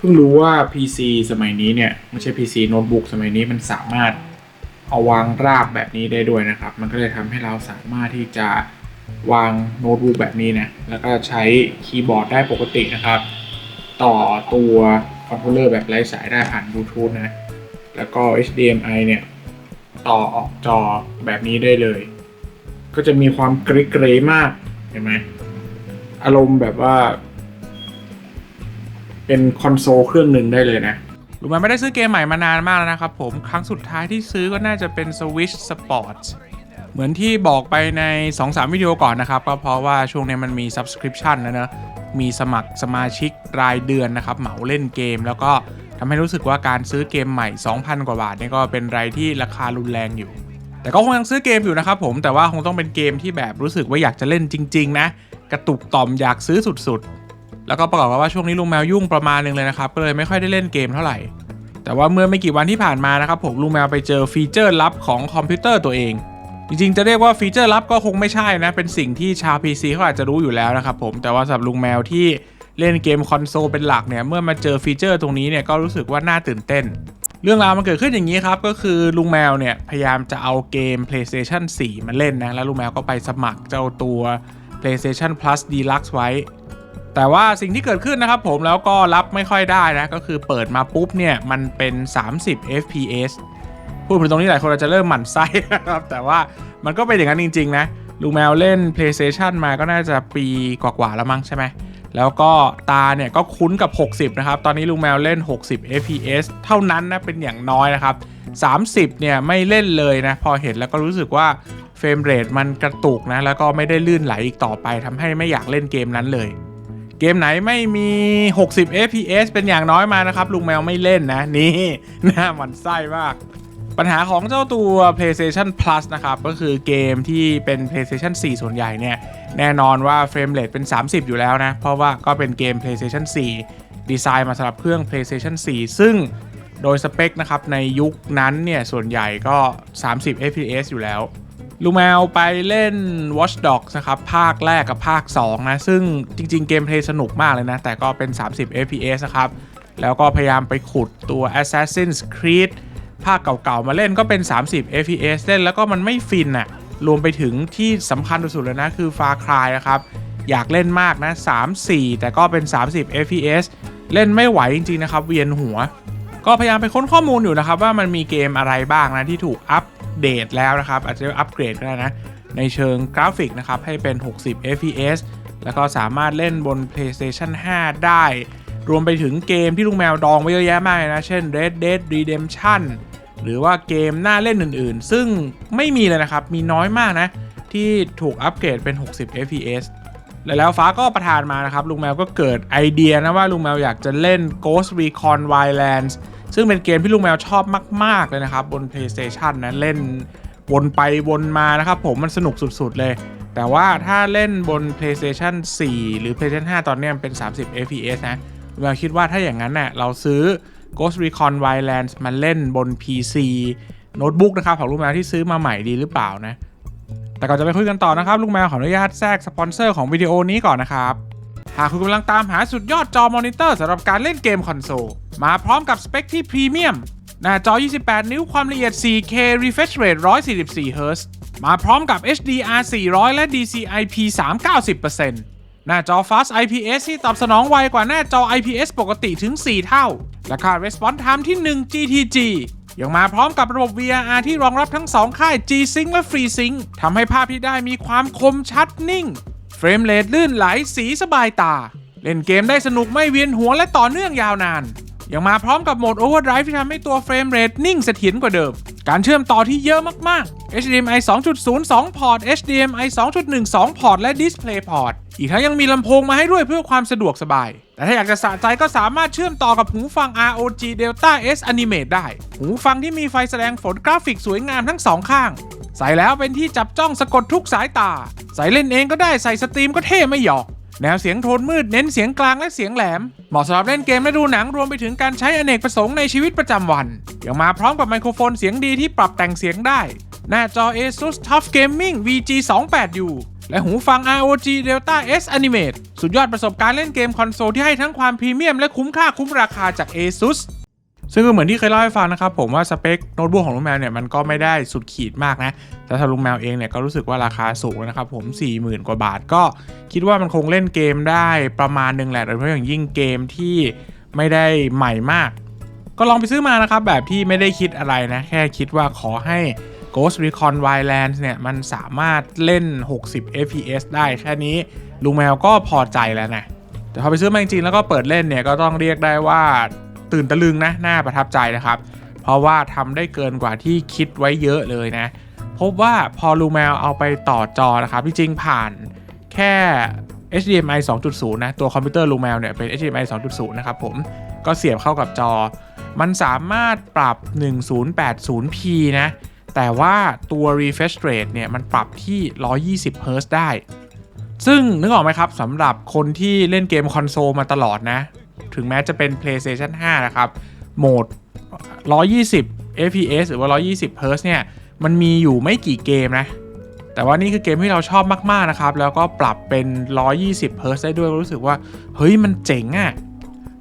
เพิ่งรู้ว่า PC สมัยนี้เนี่ยไม่ใช่ PC โน้ตบุ๊กสมัยนี้มันสามารถเอาวางราบแบบนี้ได้ด้วยนะครับ มันก็เลยทำให้เราสามารถที่จะวางโน้ตบุ๊กแบบนี้นะ แล้วก็ใช้คีย์บอร์ดได้ปกตินะครับ ต่อตัวคอนโทรลเลอร์แบบไร้สายได้ผ่านบลูทูธนะ แล้วก็ HDMI เนี่ย ต่อออกจอแบบนี้ได้เลย ก็จะมีความกรย์ๆมาก เห็นไหม อารมณ์แบบว่า เป็นคอนโซลเครื่องหนึ่งได้เลยนะลุงแมวไม่ได้ซื้อเกมใหม่มานานมากแล้วนะครับผมครั้งสุดท้ายที่ซื้อก็น่าจะเป็น Switch Sports เหมือนที่บอกไปใน 2-3 วิดีโอก่อนนะครับ ก็เพราะว่าช่วงนี้มันมี subscription นะเนอะมีสมัครสมาชิกรายเดือนนะครับ เหมาเล่นเกม แล้วก็ทำให้รู้สึกว่าการซื้อเกมใหม่ 2,000 กว่าบาทนี่ก็เป็นไรที่ราคารุนแรงอยู่ แต่ก็คงยังซื้อเกมอยู่นะครับผมแต่ว่าคงต้องเป็นเกมที่แบบรู้สึกว่าอยากจะเล่นจริง ๆ นะ กระตุกต่อมอยากซื้อสุดๆ แล้วก็ประกอบกับว่าช่วงนี้ลุงแมวยุ่งประมาณหนึงเลยนะครับ ก็เลยไม่ค่อยได้เล่นเกมเท่าไหร่ แต่ว่าเมื่อไม่กี่วันที่ผ่านมานะครับผมลุงแมวไปเจอฟีเจอร์ลับของคอมพิวเตอร์ตัวเอง จริงๆ จะเรียกว่าฟีเจอร์ลับก็คงไม่ใช่นะ เป็นสิ่งที่ชาว PC เขาอาจจะรู้อยู่แล้วนะครับผมแต่ว่าสำหรับลุงแมวที่เล่นเกมคอนโซลเป็นหลักเนี่ยเมื่อมาเจอฟีเจอร์ตรงนี้เนี่ยก็รู้สึกว่าน่าตื่นเต้น เรื่องราวมันเกิดขึ้นอย่างนี้ครับ ก็คือลุงแมวเนี่ยพยายามจะเอาเกม PlayStation 4 มาเล่นนะแล้วลุงแมวก็ไปสมัครเจ้าตัว PlayStation Plus Deluxe ไว้ แต่ว่าสิ่งที่เกิดขึ้นนะครับผมแล้วก็รับไม่ค่อยได้นะ ก็คือเปิดมาปุ๊บเนี่ย มันเป็น 30 fps พูดถึงตรงนี้หลายคนอาจจะเริ่มหมั่นไส้นะครับ แต่ว่ามันก็เป็นอย่างนั้นจริง ๆ นะลุงแมวเล่น PlayStation มาก็น่าจะปีกว่าๆแล้วมั้งใช่ไหมแล้วก็ตาเนี่ยก็คุ้นกับ 60 นะครับ ตอนนี้ลุงแมวเล่น 60 fps เท่านั้นนะเป็นอย่างน้อยนะครับ 30 เนี่ยไม่เล่นเลยนะ พอเห็นแล้วก็รู้สึกว่าเฟรมเรทมันกระตุกนะ แล้วก็ไม่ได้ลื่นไหลอีกต่อไปทำให้ไม่อยากเล่นเกมนั้นเลย เกมไหนไม่มี 60 fps เป็นอย่างน้อยมานะครับ ลุงแมวไม่เล่นนะ นี่หน้ามันไส้มาก ปัญหาของเจ้าตัว PlayStation Plus นะครับ ก็คือเกมที่เป็น PlayStation 4 ส่วนใหญ่เนี่ย แน่นอนว่าเฟรมเรทเป็น 30 อยู่แล้วนะ เพราะว่าก็เป็นเกม PlayStation 4 ดีไซน์มาสำหรับเครื่อง PlayStation 4 ซึ่งโดยสเปคนะครับ ในยุคนั้นเนี่ย ส่วนใหญ่ก็ 30 fps อยู่แล้ว ลูแมวไปเล่น Watch Dogs นะครับ ภาคแรกกับภาค 2 นะ ซึ่งจริง ๆ เกมเพลย์สนุกมากเลยนะ แต่ก็เป็น 30 fps นะครับ แล้วก็พยายามไปขุดตัว Assassin's Creed ภาคเก่า ๆ มาเล่นก็เป็น 30 fps เล่นแล้วก็มันไม่ฟินอะรวมไปถึงที่สำคัญที่สุดเลยนะ คือ Far Cry นะครับ อยากเล่นมากนะ 3-4 แต่ก็เป็น 30 fps เล่นไม่ไหวจริง ๆ นะครับ เวียนหัว ก็พยายามไปค้นข้อมูลอยู่นะครับว่ามันมีเกมอะไรบ้างนะที่ถูกอัป เดตแล้วนะครับ อาจจะอัปเกรดก็ได้นะ ในเชิงกราฟิกนะครับ ให้เป็น 60 fps แล้วก็สามารถเล่นบน PlayStation 5 ได้ รวมไปถึงเกมที่ลุงแมวดองไว้เยอะแยะมากนะ เช่น Red Dead Redemption หรือว่าเกมหน่าเล่นอื่นๆ ซึ่งไม่มีเลยนะครับ มีน้อยมากนะ ที่ถูกอัปเกรดเป็น 60 fps และแล้วฟ้าก็ประทานมานะครับ ลุงแมวก็เกิดไอเดียนะว่าลุงแมวอยากจะเล่น Ghost Recon Wildlands ซึ่งเป็นเกมที่ลุงแมวชอบมาก ๆ เลยนะครับ บน PlayStation นะ เล่นวนไปวนมานะครับ ผมมันสนุกสุด ๆ เลย แต่ว่าถ้าเล่นบน PlayStation 4 หรือ PlayStation 5 ตอนนี้มันเป็น 30 fps นะลุงแมวคิดว่าถ้าอย่างนั้นเน่ยเราซื้อ Ghost Recon Wildlands มาเล่นบน PC โน้ตบุ๊กนะครับของลุงแมวที่ซื้อมาใหม่ดีหรือเปล่านะแต่ก่อนจะไปคุยกันต่อนะครับ ลุงแมวขออนุญาตแทรกสปอนเซอร์ของวิดีโอนี้ก่อนนะครับ หากคุณกำลังตามหาสุดยอดจอมอนิเตอร์สำหรับการเล่นเกมคอนโซล มาพร้อมกับสเปคที่พรีเมียม หน้าจอ 28 นิ้วความละเอียด 4K refresh rate 144 Hz มาพร้อมกับ HDR 400 และ DCI-P 3 90%หน้าจอ Fast IPS ที่ตอบสนองไวกว่าหน้าจอ IPS ปกติถึง 4 เท่า และค่า Response Time ที่ 1 GTG ยังมาพร้อมกับระบบ VRR ที่รองรับทั้ง 2 ค่าย G-Sync และ FreeSync ทำให้ภาพที่ได้มีความคมชัดนิ่ง เฟรมเรทลื่นไหลสีสบายตา เล่นเกมได้สนุกไม่เวียนหัวและต่อเนื่องยาวนาน ยังมาพร้อมกับโหมด Overdrive ที่ทำให้ตัวเฟรมเรทนิ่งเสถียรกว่าเดิม การเชื่อมต่อที่เยอะมากๆ HDMI 2.0 2 พอร์ต HDMI 2.1 2 พอร์ต และ Display Port อีกทั้งยังมีลำโพงมาให้ด้วยเพื่อความสะดวกสบาย แต่ถ้าอยากจะสะใจก็สามารถเชื่อมต่อกับหูฟัง ROG Delta S Animate ได้ หูฟังที่มีไฟแสดงผลกราฟิกสวยงามทั้งสองข้าง ใส่แล้วเป็นที่จับจ้องสะกดทุกสายตา ใส่เล่นเองก็ได้ใส่สตรีมก็เท่ไม่หยอกแนวเสียงโทนมืดเน้นเสียงกลางและเสียงแหลม เหมาะสำหรับเล่นเกมและดูหนังรวมไปถึงการใช้อเนกประสงค์ในชีวิตประจำวัน ยังมาพร้อมกับไมโครโฟนเสียงดีที่ปรับแต่งเสียงได้ หน้าจอ ASUS TUF Gaming VG 2 8 u และหูฟัง ROG Delta S Animate สุดยอดประสบการณ์เล่นเกมคอนโซลที่ให้ทั้งความพรีเมียมและคุ้มค่าคุ้มราคาจาก ASUS ซึ่งก็เหมือนที่เคยเล่าให้ฟังนะครับผมว่าสเปคโน้ตบุ๊กของลุงแมวเนี่ยมันก็ไม่ได้สุดขีดมากนะ แต่สำหรับลุงแมวเองเนี่ยก็รู้สึกว่าราคาสูงนะครับผม 40,000 กว่าบาทก็คิดว่ามันคงเล่นเกมได้ประมาณหนึงแหละโดยเฉพาะอย่างยิ่งเกมที่ไม่ได้ใหม่มาก ก็ลองไปซื้อมานะครับแบบที่ไม่ได้คิดอะไรนะ แค่คิดว่าขอให้ Ghost Recon Wildlands เนี่ยมันสามารถเล่น 60 fps ได้แค่นี้ลุงแมวก็พอใจแล้วนะแต่พอไปซื้อมาจริงๆแล้วก็เปิดเล่นเนี่ยก็ต้องเรียกได้ว่าตื่นตะลึงนะน่าประทับใจนะครับ เพราะว่าทำได้เกินกว่าที่คิดไว้เยอะเลยนะ พบว่าพอลุงแมวเอาไปต่อจอนะครับจริงผ่านแค่ HDMI 2.0 นะ ตัวคอมพิวเตอร์ลุงแมวเนี่ยเป็น HDMI 2.0 นะครับผมก็เสียบเข้ากับจอ มันสามารถปรับ 1080p นะ แต่ว่าตัว refresh rate เนี่ยมันปรับที่ 120 Hz ได้ ซึ่งนึกออกไหมครับสำหรับคนที่เล่นเกมคอนโซลมาตลอดนะ ถึงแม้จะเป็น PlayStation 5 นะครับ โหมด 120 fps หรือว่า 120 Hz เนี่ย มันมีอยู่ไม่กี่เกมนะ แต่ว่านี่คือเกมที่เราชอบมาก ๆ นะครับ แล้วก็ปรับเป็น 120 Hz ได้ด้วยรู้สึกว่า เฮ้ย มันเจ๋งอะ่ะ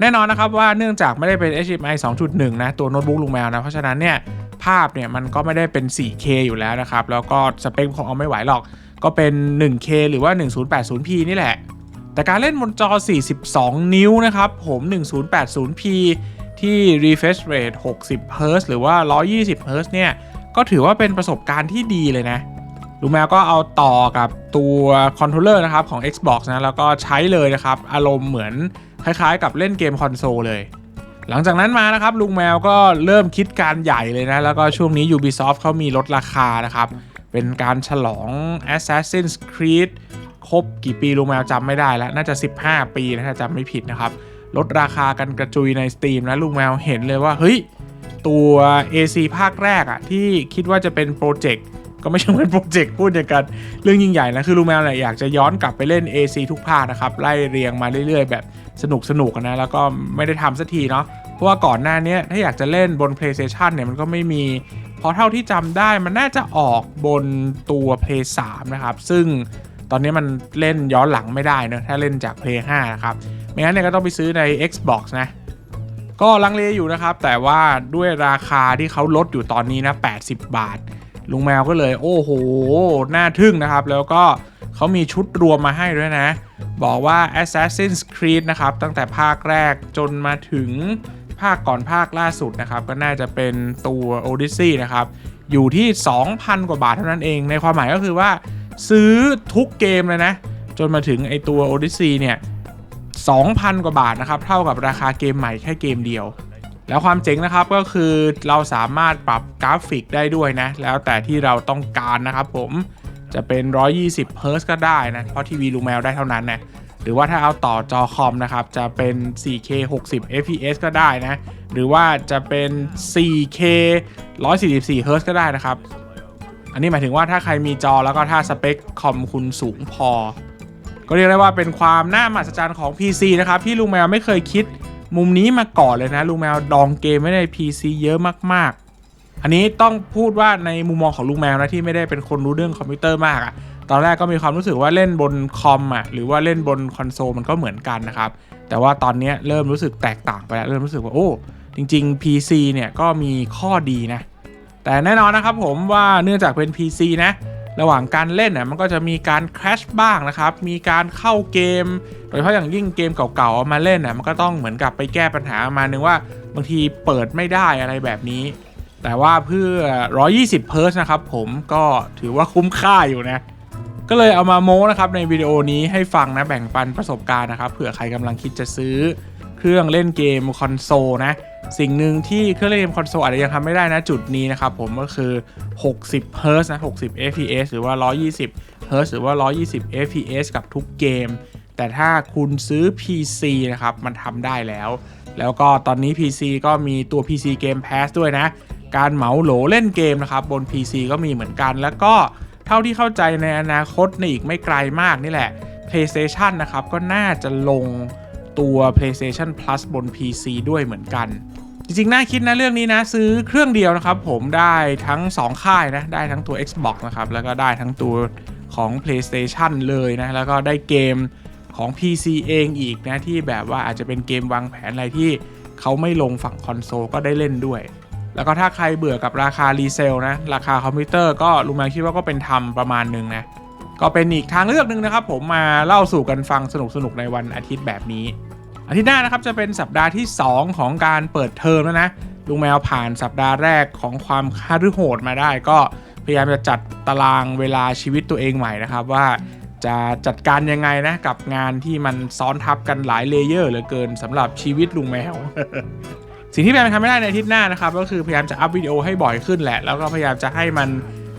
แน่นอนนะครับว่าเนื่องจากไม่ได้เป็น HDMI 2.1 นะ ตัวโน้ตบุ๊กลุงแมวนะ เพราะฉะนั้นเนี่ย ภาพเนี่ยมันก็ไม่ได้เป็น 4K อยู่แล้วนะครับ แล้วก็สเปคคงเอาไม่ไหวหรอก ก็เป็น 1K หรือว่า 1080p นี่แหละ แต่การเล่นบนจอ 42 นิ้วนะครับ ผม 1080p ที่ refresh rate 60 Hz หรือว่า 120 Hz เนี่ย ก็ถือว่าเป็นประสบการณ์ที่ดีเลยนะลุงแมวก็เอาต่อกับตัวคอนโทรลเลอร์นะครับของ Xbox นะ แล้วก็ใช้เลยนะครับ อารมณ์เหมือนคล้ายๆ กับเล่นเกมคอนโซลเลย หลังจากนั้นมานะครับลุงแมวก็เริ่มคิดการใหญ่เลยนะ แล้วก็ช่วงนี้ Ubisoft เขามีลดราคานะครับ เป็นการฉลอง Assassin's Creed ครบกี่ปีลุงแมวจำไม่ได้แล้ว น่าจะ 15 ปีนะถ้าจำไม่ผิดนะครับ ลดราคากันกระจุยใน Steam นะลุงแมวเห็นเลยว่า เฮ้ย ตัว AC ภาคแรกอะที่คิดว่าจะเป็นโปรเจกต์ก็ไม่ใช่เป็นโปรเจกต์พูดอย่างกัน เรื่องยิ่งใหญ่นะ คือลุงแมวเนี่ยอยากจะย้อนกลับไปเล่น AC ทุกภาคนะครับ ไล่เรียงมาเรื่อยๆ แบบ สนุกสนุกนะ แล้วก็ไม่ได้ทำสักทีเนาะเพราะว่าก่อนหน้านี้ถ้าอยากจะเล่นบน PlayStation เนี่ยมันก็ไม่มีเพราะเท่าที่จำได้มันน่าจะออกบนตัว Play 3 นะครับ ซึ่งตอนนี้มันเล่นย้อนหลังไม่ได้นะถ้าเล่นจาก Play 5 นะครับไม่งั้นเนี่ยก็ต้องไปซื้อใน Xbox นะก็ลังเลอยู่นะครับ แต่ว่าด้วยราคาที่เขาลดอยู่ตอนนี้นะ 80 บาท ลุงแมวก็เลย โอ้โห น่าทึ่งนะครับ แล้วก็ เขามีชุดรวมมาให้ด้วยนะ บอกว่า Assassin's Creed นะครับ ตั้งแต่ภาคแรกจนมาถึงภาคก่อนภาคล่าสุดนะครับ ก็น่าจะเป็นตัว Odyssey นะครับ อยู่ที่ 2,000 กว่าบาทเท่านั้นเอง ในความหมายก็คือว่า ซื้อทุกเกมเลยนะ จนมาถึงไอตัว Odyssey เนี่ย 2,000 กว่าบาทนะครับ เท่ากับราคาเกมใหม่แค่เกมเดียว แล้วความเจ๋งนะครับก็คือเราสามารถปรับกราฟิกได้ด้วยนะ แล้วแต่ที่เราต้องการนะครับผม จะเป็น 120 Hz ก็ได้นะ เพราะทีวีลุงแมวได้เท่านั้นนะ หรือว่าถ้าเอาต่อจอคอมนะครับ จะเป็น 4K 60 fps ก็ได้นะ หรือว่าจะเป็น 4K 144 Hz ก็ได้นะครับ อันนี้หมายถึงว่าถ้าใครมีจอแล้วก็ถ้าสเปคคอมคุณสูงพอ ก็เรียกได้ว่าเป็นความน่ามหัศจรรย์ของ PC นะครับ ที่ลุงแมวไม่เคยคิดมุมนี้มาก่อนเลยนะลุงแมวดองเกมไว้ใน PC เยอะมากๆ อันนี้ต้องพูดว่าในมุมมองของลุงแมวนะที่ไม่ได้เป็นคนรู้เรื่องคอมพิวเตอร์มากอะตอนแรกก็มีความรู้สึกว่าเล่นบนคอมอะหรือว่าเล่นบนคอนโซลมันก็เหมือนกันนะครับ แต่ว่าตอนนี้เริ่มรู้สึกแตกต่างไปแล้วเริ่มรู้สึกว่าโอ้จริง ๆ PC เนี่ยก็มีข้อดีนะ แต่แน่นอนนะครับผมว่าเนื่องจากเป็น PC นะ ระหว่างการเล่นน่ะมันก็จะมีการ crash บ้างนะครับ มีการเข้าเกม โดยเฉพาะอย่างยิ่งเกมเก่าๆเอามาเล่นน่ะมันก็ต้องเหมือนกับไปแก้ปัญหามานึงว่าบางทีเปิดไม่ได้อะไรแบบนี้ แต่ว่าเพื่อ 120 Hz นะครับผมก็ถือว่าคุ้มค่าอยู่นะ ก็เลยเอามาโม้นะครับในวิดีโอนี้ให้ฟังนะแบ่งปันประสบการณ์นะครับเผื่อใครกำลังคิดจะซื้อเครื่องเล่นเกมคอนโซลนะ สิ่งหนึ่งที่เครื่องเล่นเกมคอนโซลอาจจะยังทำไม่ได้นะจุดนี้นะครับผมก็คือ 60 Hz นะ 60 fps หรือว่า 120 Hz หรือว่า 120 fps กับทุกเกม แต่ถ้าคุณซื้อ PC นะครับ มันทำได้แล้ว แล้วก็ตอนนี้ PC ก็มีตัว PC Game Pass ด้วยนะ การเหมาโหลเล่นเกมนะครับบน PC ก็มีเหมือนกัน แล้วก็เท่าที่เข้าใจในอนาคตในอีกไม่ไกลมากนี่แหละ PlayStation นะครับก็น่าจะลงตัว PlayStation Plus บน PC ด้วยเหมือนกันจริงๆ น่าคิดนะเรื่องนี้นะซื้อเครื่องเดียวนะครับผมได้ทั้ง 2 ค่ายนะ ได้ทั้งตัว Xbox นะครับแล้วก็ได้ทั้งตัวของ PlayStation เลยนะ แล้วก็ได้เกมของ PC เองอีกนะ ที่แบบว่าอาจจะเป็นเกมวางแผนอะไรที่เขาไม่ลงฝั่งคอนโซลก็ได้เล่นด้วย แล้วก็ถ้าใครเบื่อกับราคารีเซลนะ ราคาคอมพิวเตอร์ก็ลุงแมวคิดว่าก็เป็นธรรมประมาณหนึ่งนะ ก็เป็นอีกทางเลือกหนึ่งนะครับ ผมมาเล่าสู่กันฟังสนุกๆในวันอาทิตย์แบบนี้ อาทิตย์หน้านะครับจะเป็นสัปดาห์ที่ 2 ของการเปิดเทอมแล้วนะลุงแมวผ่านสัปดาห์แรกของความคารือโหดมาได้ ก็พยายามจะจัดตารางเวลาชีวิตตัวเองใหม่นะครับว่าจะจัดการยังไงนะกับงานที่มันซ้อนทับกันหลายเลเยอร์เหลือเกินสำหรับชีวิตลุงแมว สิ่งที่แพมทำไม่ได้ในอาทิตย์หน้านะครับก็คือพยายามจะอัพวิดีโอให้บ่อยขึ้นแหละ แล้วก็พยายามจะให้มัน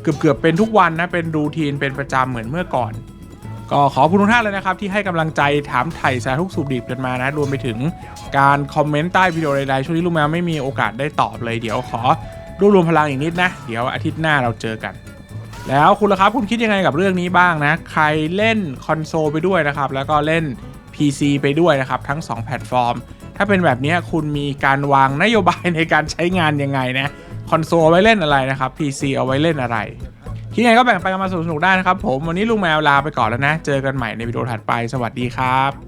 เกือบๆเป็นทุกวันนะเป็นรูทีนเป็นประจำเหมือนเมื่อก่อน ก็ขอบคุณทุกท่านเลยนะครับ ที่ให้กำลังใจถามไถ่สารทุกสุขดิบกันมานะรวมไปถึงการคอมเมนต์ใต้วิดีโอใดๆช่วงนี้ลุงแมวไม่มีโอกาสได้ตอบเลยเดี๋ยวขอรวบรวมพลังอีกนิดนะเดี๋ยวอาทิตย์หน้าเราเจอกัน แล้วคุณล่ะครับคุณคิดยังไงกับเรื่องนี้บ้างนะ ใครเล่นคอนโซลไปด้วยนะครับแล้วก็เล่น PC ไปด้วยนะครับทั้ง 2 แพลตฟอร์ม ถ้าเป็นแบบนี้คุณมีการวางนโยบายในการใช้งานยังไงนะคอนโซลไว้เล่นอะไรนะครับ PC เอาไว้เล่นอะไรคิดยังไงก็แบ่งไปกันมาสนุกได้นะครับผมวันนี้ลุงแมวลาไปก่อนแล้วนะ เจอกันใหม่ในวิดีโอถัดไปสวัสดีครับ